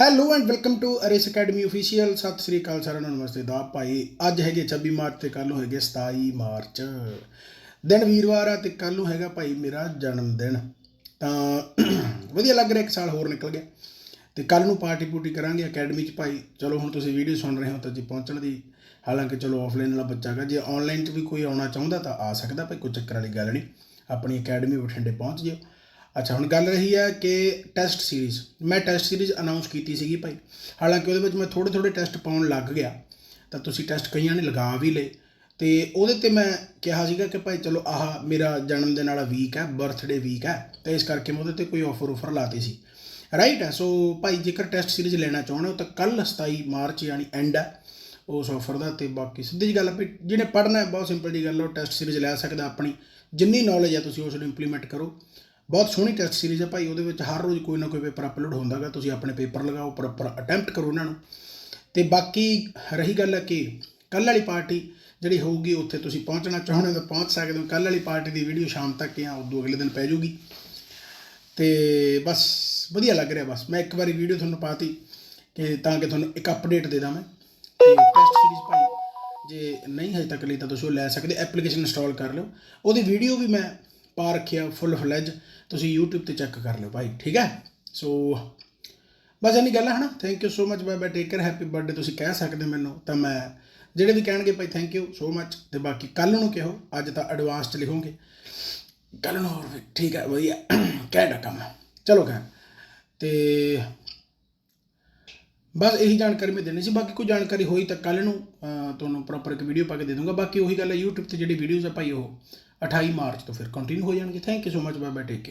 Hello and welcome to Ares academy official Sat Sri Akal ਸਾਰਿਆਂ ਨੂੰ, ਨਮਸਤੇ ਦਾ ਭਾਈ। ਅੱਜ ਹੈਗੇ 26 ਮਾਰਚ ਤੇ ਕੱਲ ਨੂੰ ਹੈਗੇ 27 ਮਾਰਚ। ਦਿਨ ਵੀਰਵਾਰ ਆ ਤੇ ਕੱਲ ਨੂੰ ਹੈਗਾ ਭਾਈ ਮੇਰਾ ਜਨਮ ਦਿਨ। ਤਾਂ ਵਧੀਆ ਲੱਗ ਰਿਹਾ, ਇੱਕ ਸਾਲ ਹੋਰ ਨਿਕਲ ਗਿਆ। ਤੇ ਕੱਲ ਨੂੰ ਪਾਰਟੀ ਪੂਟੀ ਕਰਾਂਗੇ ਅਕੈਡਮੀ ਚ ਭਾਈ। ਚਲੋ ਹੁਣ ਤੁਸੀਂ ਵੀਡੀਓ ਸੁਣ ਰਹੇ ਹੋ ਤਾਂ ਜੀ ਪਹੁੰਚਣ ਦੀ, ਹਾਲਾਂਕਿ ਚਲੋ ਆਫਲਾਈਨ ਵਾਲਾ ਬੱਚਾ ਹੈਗਾ। ਜੇ ਆਨਲਾਈਨ ਚ ਵੀ ਕੋਈ ਆਉਣਾ ਚਾਹੁੰਦਾ ਤਾਂ ਆ ਸਕਦਾ, ਭਾਈ ਕੋਈ ਚੱਕਰ ਵਾਲੀ ਗੱਲ ਨਹੀਂ। ਆਪਣੀ ਅਕੈਡਮੀ ਬਠਿੰਡੇ ਪਹੁੰਚ ਜਿਓ। ਅੱਛਾ, ਹੁਣ ਗੱਲ ਰਹੀ ਹੈ ਕਿ ਟੈਸਟ ਸੀਰੀਜ਼ ਮੈਂ ਟੈਸਟ ਸੀਰੀਜ਼ ਅਨਾਉਂਸ ਕੀਤੀ ਸੀਗੀ ਭਾਈ। ਹਾਲਾਂਕਿ ਉਹਦੇ ਵਿੱਚ ਮੈਂ ਥੋੜੇ ਥੋੜੇ ਟੈਸਟ ਪਾਉਣ ਲੱਗ ਗਿਆ। ਤਾਂ ਤੁਸੀਂ ਟੈਸਟ ਕਈਆਂ ਨੇ ਲਗਾ ਵੀ ਲਏ। ਤੇ ਉਹਦੇ ਤੇ ਮੈਂ ਕਿਹਾ ਸੀਗਾ ਕਿ ਭਾਈ ਚਲੋ ਆਹ ਮੇਰਾ ਜਨਮ ਦਿਨ ਵਾਲਾ ਵੀਕ ਹੈ ਬਰਥਡੇ ਵੀਕ ਹੈ। ਤੇ ਇਸ ਕਰਕੇ ਮੈਂ ਉਹਦੇ ਤੇ ਕੋਈ ਆਫਰ ਆਫਰ ਲਾਤੀ ਸੀ। ਰਾਈਟ ਹੈ ਸੋ ਭਾਈ ਜੇਕਰ ਟੈਸਟ ਸੀਰੀਜ਼ ਲੈਣਾ ਚਾਹੁੰਦੇ ਹੋ ਤਾਂ ਕੱਲ 27 ਮਾਰਚ ਯਾਨੀ ਐਂਡ ਹੈ ਉਸ ਆਫਰ ਦਾ। ਤੇ ਬਾਕੀ ਸਿੱਧੀ ਜੀ ਗੱਲ ਹੈ ਵੀ ਜਿਹਨੇ ਪੜ੍ਹਨਾ ਹੈ, ਬਹੁਤ ਸਿੰਪਲ ਜੀ ਗੱਲ ਹੈ, ਉਹ ਟੈਸਟ ਸੀਰੀਜ਼ ਲੈ ਸਕਦਾ ਆਪਣੀ। ਜਿੰਨੀ ਨੌਲੇਜ ਹੈ ਤੁਸੀਂ ਉਸ ਨੂੰ ਇੰਪਲੀਮੈਂਟ ਕਰੋ। ਬਹੁਤ ਸੋਹਣੀ ਟੈਸਟ ਸੀਰੀਜ਼ ਹੈ ਭਾਈ, ਉਹਦੇ ਵਿੱਚ ਹਰ ਰੋਜ਼ ਕੋਈ ਨਾ ਕੋਈ ਪੇਪਰ ਅਪਲੋਡ ਹੁੰਦਾਗਾ ਤੁਸੀਂ ਆਪਣੇ ਪੇਪਰ ਲਗਾਓ ਪ੍ਰੋਪਰ ਅਟੈਂਪਟ ਕਰੋ ਉਹਨਾਂ ਨੂੰ। ਤੇ ਬਾਕੀ ਰਹੀ ਗੱਲ ਹੈ ਕਿ ਕੱਲ ਵਾਲੀ ਪਾਰਟੀ ਜਿਹੜੀ ਹੋਊਗੀ, ਉੱਥੇ ਤੁਸੀਂ ਪਹੁੰਚਣਾ ਚਾਹੁੰਦੇ ਹੋ ਤਾਂ ਪਹੁੰਚ ਸਕਦੇ ਹੋ। ਕੱਲ ਵਾਲੀ ਪਾਰਟੀ ਦੀ ਵੀਡੀਓ ਸ਼ਾਮ ਤੱਕ ਜਾਂ ਉਦੋਂ ਅਗਲੇ ਦਿਨ ਪੈ ਜਾਊਗੀ। ਤੇ ਬਸ ਵਧੀਆ ਲੱਗ ਰਿਹਾ ਬਸ। ਮੈਂ ਇੱਕ ਵਾਰੀ ਵੀਡੀਓ ਤੁਹਾਨੂੰ ਪਾਤੀ ਕਿ ਤਾਂ ਕਿ ਤੁਹਾਨੂੰ ਇੱਕ ਅਪਡੇਟ ਦੇ ਦਾਂ ਮੈਂ। ਤੇ ਟੈਸਟ ਸੀਰੀਜ਼ ਭਾਈ, ਜੇ ਨਹੀਂ ਹਜੇ ਤੱਕ ਲਈ ਤਾਂ ਤੁਸੀਂ ਉਹ ਲੈ ਸਕਦੇ ਐਪਲੀਕੇਸ਼ਨ ਇੰਸਟਾਲ ਕਰ ਲਿਓ। ਉਹਦੀ ਵੀਡੀਓ ਵੀ ਮੈਂ ਪਾ ਰੱਖਿਆ ਫੁੱਲ ਫਲੈਜ ਤੁਸੀਂ YouTube ਤੇ ਚੈੱਕ ਕਰ ਲਿਓ ਭਾਈ, ਠੀਕ ਹੈ? ਸੋ ਬਸ ਇੰਨੀ ਗੱਲ ਹੈ ਹਨਾ? Thank you so much bye bye take care happy birthday ਤੁਸੀਂ ਕਹਿ ਸਕਦੇ ਹੋ ਮੈਨੂੰ, ਤਾਂ ਮੈਂ ਜਿਹੜੇ ਵੀ ਕਹਿਣਗੇ ਭਾਈ ਥੈਂਕ ਯੂ ਸੋ ਮਚ ਤੇ ਬਾਕੀ ਕੱਲ ਨੂੰ ਕਿਹੋ? ਅੱਜ ਤਾਂ ਐਡਵਾਂਸ ਚ ਲਿਖੋਗੇ ਕੱਲ ਨੂੰ ਹੋਰ ਵੀ, ਠੀਕ ਹੈ, ਵਧੀਆ ਕਹਿਣਾ ਕੰਮ। ਹੈ। ਚਲੋ ਕਹਿ ਤੇ ਬਸ ਇਹੀ ਜਾਣਕਾਰੀ ਮੈਂ ਦੇਣੀ ਸੀ, ਬਾਕੀ ਕੋਈ ਜਾਣਕਾਰੀ ਹੋਈ ਤਾਂ ਕੱਲ ਨੂੰ ਤੁਹਾਨੂੰ ਪ੍ਰੋਪਰ ਇੱਕ ਵੀਡੀਓ ਪਾ ਕੇ ਦੇ ਦੂੰਗਾ, ਬਾਕੀ ਉਹੀ ਗੱਲ ਹੈ, YouTube ਤੇ ਜਿਹੜੀ ਵੀਡੀਓਜ਼ ਆ ਭਾਈ ਉਹ 28 ਮਾਰਚ ਤੋਂ ਫਿਰ ਕੰਟੀਨਿਊ ਹੋ ਜਾਣਗੇ। Thank you so much bye bye take